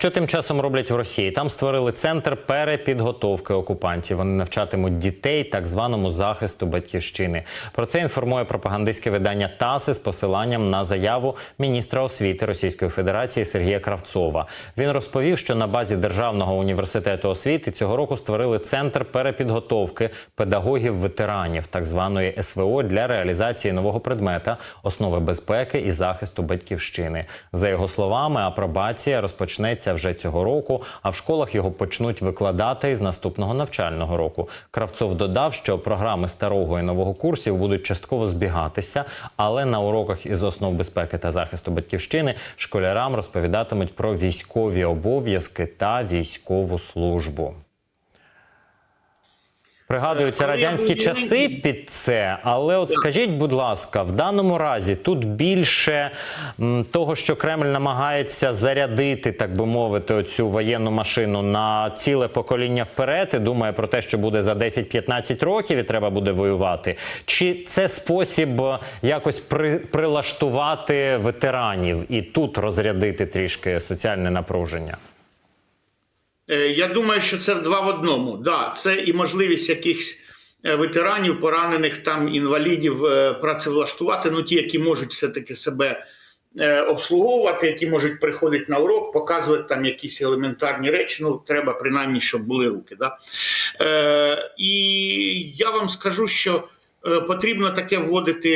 що тим часом роблять в Росії? Там створили центр перепідготовки окупантів. Вони навчатимуть дітей так званому захисту батьківщини. Про це інформує пропагандистське видання ТАСС з посиланням на заяву міністра освіти Російської Федерації Сергія Кравцова. Він розповів, що на базі Державного університету освіти цього року створили центр перепідготовки педагогів-ветеранів, так званої СВО, для реалізації нового предмета основи безпеки і захисту батьківщини. За його словами, апробація розпочнеться вже цього року, а в школах його почнуть викладати із наступного навчального року. Кравцов додав, що програми старого і нового курсів будуть частково збігатися, але на уроках із основ безпеки та захисту батьківщини школярам розповідатимуть про військові обов'язки та військову службу. Пригадуються радянські часи під це, але от скажіть, будь ласка, в даному разі тут більше того, що Кремль намагається зарядити, так би мовити, оцю воєнну машину на ціле покоління вперед і думає про те, що буде за 10-15 років і треба буде воювати. Чи це спосіб е, якось при, прилаштувати ветеранів і тут розрядити трішки соціальне напруження? Е, Я думаю, що це два в одному. Да, це і можливість якихось е, ветеранів, поранених там інвалідів е, працевлаштувати. Ну ті, які можуть все-таки себе обслуговувати, які можуть приходити на урок, показувати там якісь елементарні речі. Ну треба принаймні, щоб були руки. Да? І я вам скажу, що потрібно таке вводити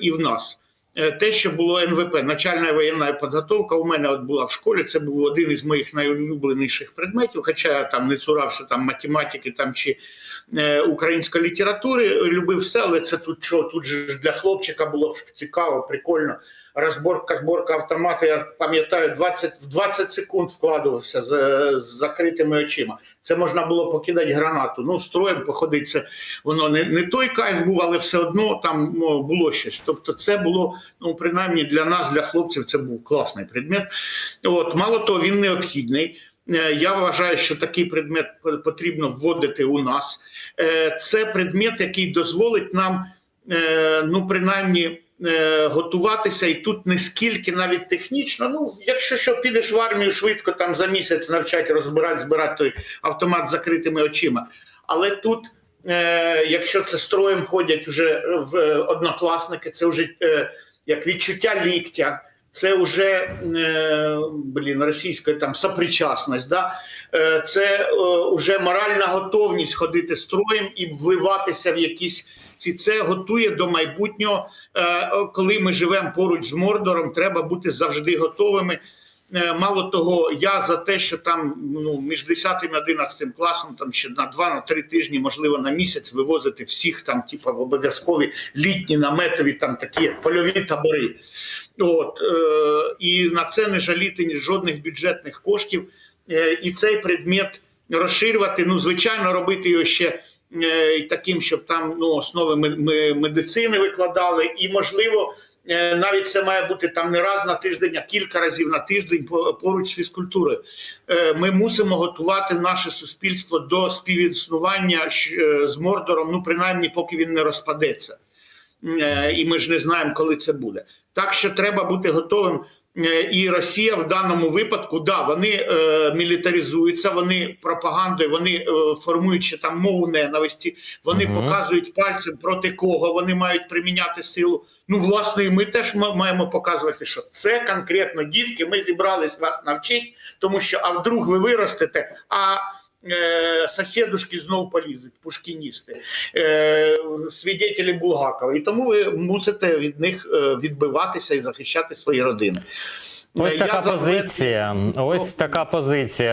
і в нас. Е, Те, що було НВП, начальна воєнна підготовка, у мене от була в школі. Це був один із моїх найулюбленіших предметів. Хоча я там не цурався там математики там чи е, української літератури, любив все, але це тут що, тут ж для хлопчика було цікаво, прикольно. Розборка, зборка автомата, я пам'ятаю, 20, в 20 секунд вкладувався з, з закритими очима. Це можна було покидати гранату. Ну, строєм походити, це воно не, не той кайф був, але все одно там ну, було щось. Тобто, це було, ну, принаймні для нас, для хлопців, це був класний предмет. От, мало того, він необхідний. Е, Я вважаю, що такий предмет потрібно вводити у нас. Е, Це предмет, який дозволить нам, е, ну, принаймні, готуватися, і тут не скільки навіть технічно. Ну, якщо що підеш в армію швидко там за місяць навчать розбирати, збирати той автомат з закритими очима. Але тут, е, якщо це строєм ходять вже в е, однокласники, це вже е, як відчуття ліктя. Це вже е, блін, російською там сопричасність, да? е, це е, вже моральна готовність ходити строєм і вливатися в якісь ці. Це готує до майбутнього. Е, коли ми живемо поруч з Мордором, треба бути завжди готовими. Е, Мало того, я за те, що там ну між 10 і 11 класом там ще на 2-3 тижні, можливо, на місяць вивозити всіх там, типу, обов'язкові літні наметові, там такі польові табори. От е, і на це не жаліти ні жодних бюджетних коштів. Е, і цей предмет розширювати. Ну, звичайно, робити його ще таким, щоб там ну, основи ме- ме- медицини викладали, і можливо. е, Навіть це має бути там не раз на тиждень, а кілька разів на тиждень поруч з фізкультурою. Е, Ми мусимо готувати наше суспільство до співіснування е, з Мордором, ну принаймні, поки він не розпадеться. Е, і ми ж не знаємо, коли це буде. Так що треба бути готовим. Е, І Росія в даному випадку, да, вони е, мілітаризуються, вони пропагандою, вони е, формуючи там мову ненависті, вони Мгм. показують пальцем проти кого вони мають приміняти силу. Ну, власне, і ми теж маємо показувати, що це конкретно дітки. Ми зібрались вас навчити, тому що а вдруг ви виростете, а е, сусідушки знов полізуть, пушкіністи, е, свідетелі Булгакова. І тому ви мусите від них е, відбиватися і захищати свої родини. Ось Е, така я позиція. Ось така позиція.